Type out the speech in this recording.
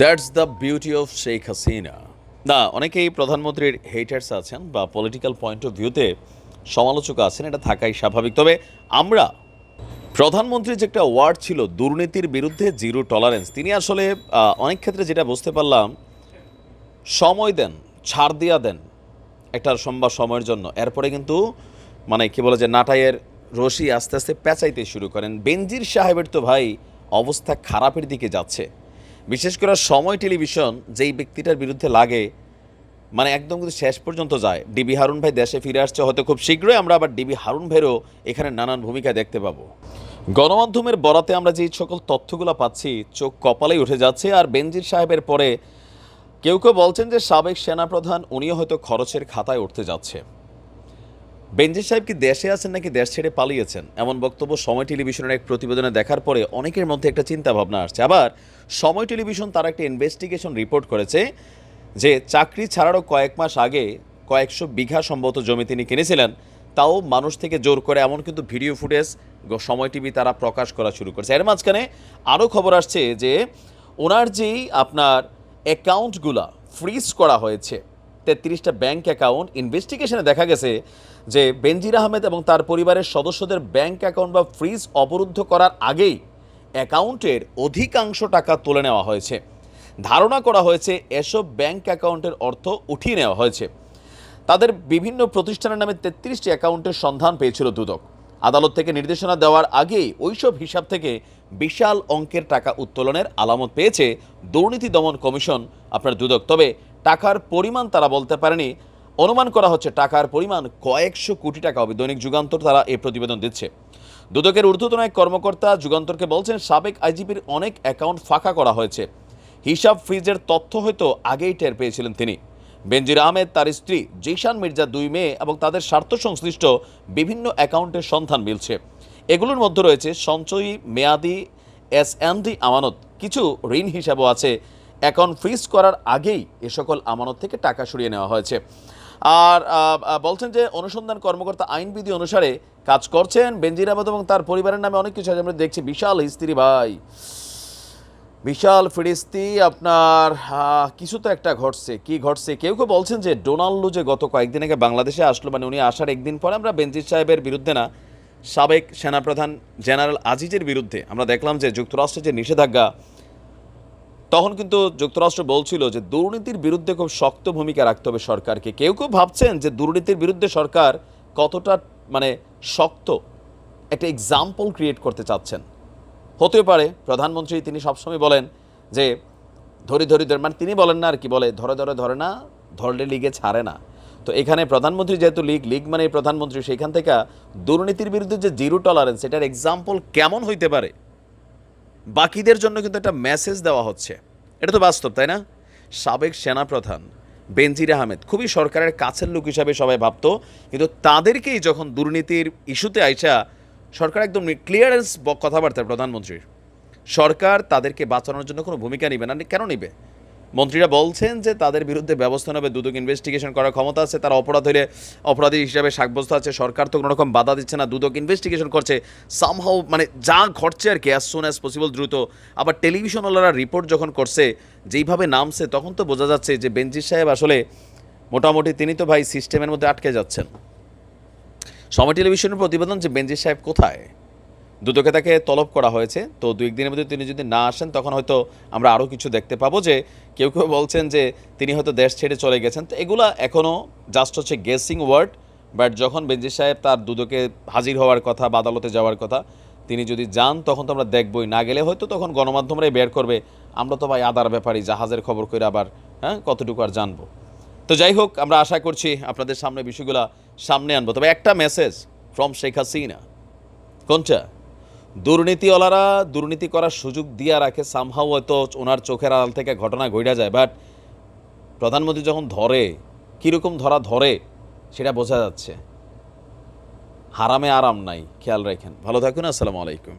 That's the beauty of Sheikh Hasina না, অনেকেই প্রধানমন্ত্রীর হেটার্স আছেন বা পলিটিক্যাল পয়েন্ট অফ ভিউতে সমালোচক আছেন, এটা থাকাই স্বাভাবিক। তবে আমরা, প্রধানমন্ত্রীর যে একটা ওয়ার্ড ছিল, দুর্নীতির বিরুদ্ধে জিরো টলারেন্স তিনি আসলে অনেক ক্ষেত্রে যেটা বুঝতে পারলাম, সময় দেন, ছাড় দিয়া দেন একটা সম্ভব সময়ের জন্য। এরপরে কিন্তু মানে কি বলে যে, নাটাইয়ের রশি আস্তে আস্তে পেঁচাইতে শুরু করেন। বেনজির সাহেবের তো ভাই অবস্থা খারাপের দিকে যাচ্ছে। বিশেষ করে সময় টেলিভিশন যেই ব্যক্তিটার বিরুদ্ধে লাগে মানে একদম কিন্তু শেষ পর্যন্ত যায়। ডিবি হারুন ভাই দেশে ফিরে আসছে হয়তো খুব শীঘ্রই, আমরা আবার ডিবি হারুন ভাইয়েরও এখানে নানান ভূমিকা দেখতে পাবো। গণমাধ্যমের বরাতে আমরা যে সকল তথ্যগুলো পাচ্ছি, চোখ কপালেই উঠে যাচ্ছে। আর বেনজির সাহেবের পরে কেউ কেউ বলছেন যে সাবেক সেনাপ্রধান, উনিও হয়তো খরচের খাতায় উঠতে যাচ্ছে। বেনজির সাহেব কি দেশে আছেন নাকি দেশ ছেড়ে পালিয়েছেন? এমন বক্তব্য সময় টেলিভিশনের এক প্রতিবেদনে দেখার পরে অনেকের মধ্যে একটা চিন্তা ভাবনা আসছে। আবার সময় টেলিভিশন তার একটা ইনভেস্টিগেশন রিপোর্ট করেছে যে চাকরি ছাড়ারও কয়েক মাস আগে কয়েকশো বিঘা সম্ভবত জমি তিনি কিনেছিলেন, তাও মানুষ থেকে জোর করে, এমন কিন্তু ভিডিও ফুটেজ সময় টিভি তারা প্রকাশ করা শুরু করেছে। এর মাঝখানে আরও খবর আসছে যে ওনার যেই আপনার অ্যাকাউন্টগুলা ফ্রিজ করা হয়েছে তেত্রিশটা ব্যাংক অ্যাকাউন্ট ইনভেস্টিগেশনে দেখা গেছে যে বেনজির আহমেদ এবং তার পরিবারের সদস্যদের ব্যাংক অ্যাকাউন্ট বা ফ্রিজ অবরুদ্ধ করার আগেই অ্যাকাউন্টের অধিকাংশ টাকা তুলে নেওয়া হয়েছে। ধারণা করা হয়েছে এসব ব্যাংক অ্যাকাউন্টের অর্থ উঠিয়ে নেওয়া হয়েছে। তাদের বিভিন্ন প্রতিষ্ঠানের নামে তেত্রিশটি অ্যাকাউন্টের সন্ধান পেয়েছিল দুদক। আদালত থেকে নির্দেশনা দেওয়ার আগেই ওইসব হিসাব থেকে বিশাল অঙ্কের টাকা উত্তোলনের আলামত পেয়েছে দুর্নীতি দমন কমিশন। আপনার দুদক, তবে টাকার পরিমাণ তারা বলতে পারেনি। অনুমান করা হচ্ছে টাকার পরিমাণ কয়েকশো কোটি টাকা হবে দৈনিক যুগান্তর তারা এই প্রতিবেদন দিচ্ছে। দুদকের ঊর্ধ্বতন এক কর্মকর্তা যুগান্তরকে বলছেন, সাবেক আইজিপির অনেক অ্যাকাউন্ট ফাঁকা করা হয়েছে। হিসাব ফ্রিজের তথ্য হয়তো আগেই টের পেয়েছিলেন তিনি। বেনজির আহমেদ তার স্ত্রী জিশান মির্জা দুই মেয়ে এবং তাদের স্বার্থ সংশ্লিষ্ট বিভিন্ন অ্যাকাউন্টের সন্ধান মিলছে। এগুলোর মধ্যে রয়েছে সঞ্চয়ী, মেয়াদি, এস ডি আমানত। কিছু ঋণ হিসাবও আছে অ্যাকাউন্ট ফ্রিজ করার আগেই এ সকল আমানত থেকে টাকা সরিয়ে নেওয়া হয়েছে। আর বলছেন যে অনুসন্ধান কর্মকর্তা আইনবিধি অনুসারে কাজ করছেন বেনজির আহমেদ এবং তার পরিবারের নামে অনেক কিছু আমরা দেখছি। বিশাল হিস্ত্রি ভাই, বিশাল ফিরিস্তি আপনার কিছু তো একটা ঘটছে। কি ঘটছে? কেউ কেউ বলছেন যে ডোনাল্ডো যে গত কয়েকদিন আগে বাংলাদেশে আসলো মানে উনি আসার একদিন পরে আমরা বেনজির সাহেবের বিরুদ্ধে না, সাবেক সেনাপ্রধান জেনারেল আজিজের বিরুদ্ধে আমরা দেখলাম যে যুক্তরাষ্ট্রের যে নিষেধাজ্ঞা তখন কিন্তু যুক্তরাষ্ট্র বলছিল যে দুর্নীতির বিরুদ্ধে খুব শক্ত ভূমিকা রাখতে হবে সরকারকে। কেউ কেউ ভাবছেন যে দুর্নীতির বিরুদ্ধে সরকার কতটা মানে শক্ত একটা এক্সাম্পল ক্রিয়েট করতে চাচ্ছেন। হতেও পারে, প্রধানমন্ত্রী তিনি সবসময় বলেন যে, ধরি ধরি, ধরে মানে তিনি বলেন না আর কি, বলে, ধরে ধরে ধরে না, ধরলে লিগে ছাড়ে না। তো এখানে প্রধানমন্ত্রী যেহেতু লিগ লিগ মানে প্রধানমন্ত্রী সেখান থেকে দুর্নীতির বিরুদ্ধে যে জিরো টলারেন্স এটার এক্সাম্পল কেমন হইতে পারে? বাকিদের জন্য কিন্তু একটা মেসেজ দেওয়া হচ্ছে। এটা তো বাস্তব, তাই না? সাবেক সেনাপ্রধান বেনজির আহমেদ খুবই সরকারের কাছের লোক হিসাবে সবাই ভাবত, কিন্তু তাদেরকেই যখন দুর্নীতির ইস্যুতে আইসা সরকার একদম ক্লিয়ারেন্স কথাবার্তা প্রধানমন্ত্রীর। সরকার তাদেরকে বাঁচানোর জন্য কোনো ভূমিকা নেবে না, কেন নেবে? মন্ত্রীরা বলছেন যে তাদের বিরুদ্ধে ব্যবস্থা নেবে, দুদক ইনভেস্টিগেশন করার ক্ষমতা আছে, তারা অপরাধ হলে অপরাধী হিসাবে সাব্যস্ত আছে, সরকার তো কোনো রকম বাধা দিচ্ছে না, দুদক ইনভেস্টিগেশন করছে সামহাও মানে যা ঘটছে আর কি অ্যাজ সুন অ্যাজ পসিবল দ্রুত। আবার টেলিভিশনওয়ালারা রিপোর্ট যখন করছে, যেইভাবে নামছে, তখন তো বোঝা যাচ্ছে যে বেনজির সাহেব আসলে মোটামুটি তিনি তো ভাই সিস্টেমের মধ্যে আটকে যাচ্ছেন। সময় টেলিভিশনের প্রতিবেদন যে বেনজির সাহেব কোথায়? দুদকে তাকে তলব করা হয়েছে। তো দু একদিনের মধ্যে তিনি যদি না আসেন, তখন হয়তো আমরা আরও কিছু দেখতে পাবো যে কেউ কেউ বলছেন যে তিনি হয়তো দেশ ছেড়ে চলে গেছেন। তো এগুলা এখনও জাস্ট হচ্ছে গেসিং ওয়ার্ড বাট যখন বেনজির সাহেব তার দুদকে হাজির হওয়ার কথা বা আদালতে যাওয়ার কথা, তিনি যদি যান, তখন তো আমরা দেখবই। না গেলে হয়তো তখন গণমাধ্যমরাই বের করবে। আমরা তো ভাই আদার ব্যাপারই, জাহাজের খবর করে আবার হ্যাঁ কতটুকু আর জানব। তো যাই হোক, আমরা আশা করছি আপনাদের সামনে বিষয়গুলো সামনে আনব। তবে একটা মেসেজ ফ্রম শেখ হাসিনা কোনটা? দুর্নীতিওয়ালারা দুর্নীতি করার সুযোগ দিয়া রাখে সামহাও হয়তো ওনার চোখের আড়াল থেকে ঘটনা ঘটে যায় বাট প্রধানমন্ত্রী যখন ধরে, কীরকম ধরা ধরে, সেটা বোঝা যাচ্ছে। হারামে আরাম নাই, খেয়াল রাখেন। ভালো থাকুন, আসসালামু আলাইকুম।